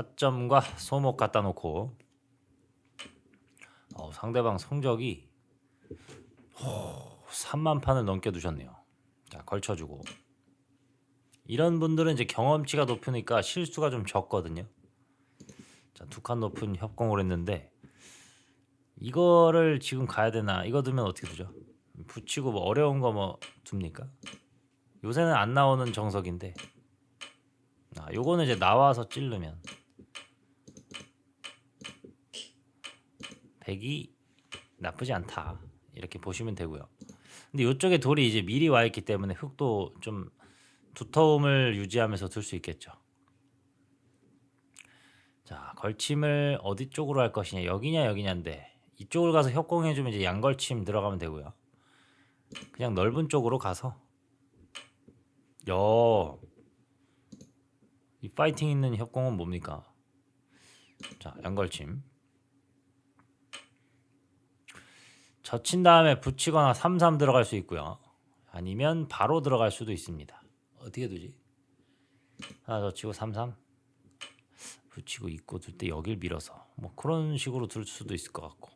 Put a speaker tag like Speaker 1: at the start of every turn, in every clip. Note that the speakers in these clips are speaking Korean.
Speaker 1: 타점과 소목 갖다 놓고 어, 상대방 성적이 오, 3만 판을 넘게 두셨네요. 자 걸쳐주고 이런 분들은 이제 경험치가 높으니까 실수가 좀 적거든요. 자두 칸 높은 협공을 했는데 이거를 지금 가야 되나? 이거 두면 어떻게 두죠? 붙이고 뭐 어려운 거 뭐 둡니까? 요새는 안 나오는 정석인데 아 요거는 이제 나와서 찌르면 100이 나쁘지 않다 이렇게 보시면 되고요 근데 이쪽에 돌이 이제 미리 와 있기 때문에 흙도 좀 두터움을 유지하면서 둘 수 있겠죠 자 걸침을 어디 쪽으로 할 것이냐 여기냐 여기냐인데 이쪽을 가서 협공해주면 이제 양걸침 들어가면 되고요 그냥 넓은 쪽으로 가서 여. 이 파이팅 있는 협공은 뭡니까? 자, 양걸침. 젖힌 다음에 붙이거나 33 들어갈 수 있고요. 아니면 바로 들어갈 수도 있습니다. 어떻게 두지? 하나 젖히고 33 붙이고 있고 둘 때 여길 밀어서 뭐 그런 식으로 둘 수도 있을 것 같고.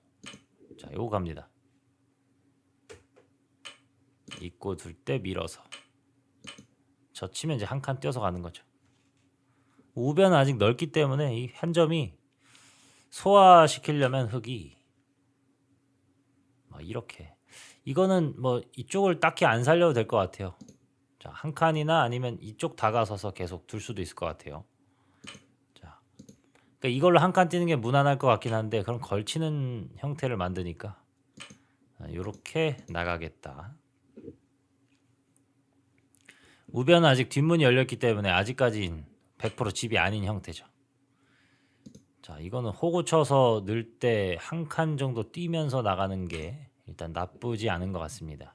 Speaker 1: 자, 요거 갑니다. 있고 둘 때 밀어서 젖히면 이제 한칸 띄어서 가는 거죠. 우변은 아직 넓기 때문에 이 한 점이 소화시키려면 흙이 막 이렇게 이거는 뭐 이쪽을 딱히 안 살려도 될 것 같아요. 자, 한 칸이나 아니면 이쪽 다가서서 계속 둘 수도 있을 것 같아요. 자, 그러니까 이걸로 한 칸 뛰는 게 무난할 것 같긴 한데 그럼 걸치는 형태를 만드니까 이렇게 나가겠다. 우변은 아직 뒷문이 열렸기 때문에 아직까진 100% 집이 아닌 형태죠. 자, 이거는 호구 쳐서 넣을 때한 칸 정도 뛰면서 나가는 게 일단 나쁘지 않은 것 같습니다.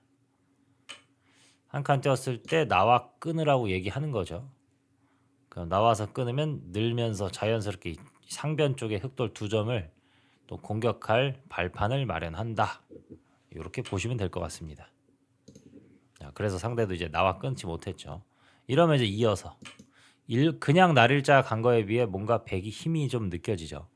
Speaker 1: 한 칸 뛰었을 때 나와 끊으라고 얘기하는 거죠. 그럼 나와서 끊으면 늘면서 자연스럽게 이 상변 쪽에 흑돌 두 점을 또 공격할 발판을 마련한다. 이렇게 보시면 될 것 같습니다. 자, 그래서 상대도 이제 나와 끊지 못했죠. 이러면 이제 이어서 일, 그냥 날일자 간 거에 비해 뭔가 백이 힘이 좀 느껴지죠.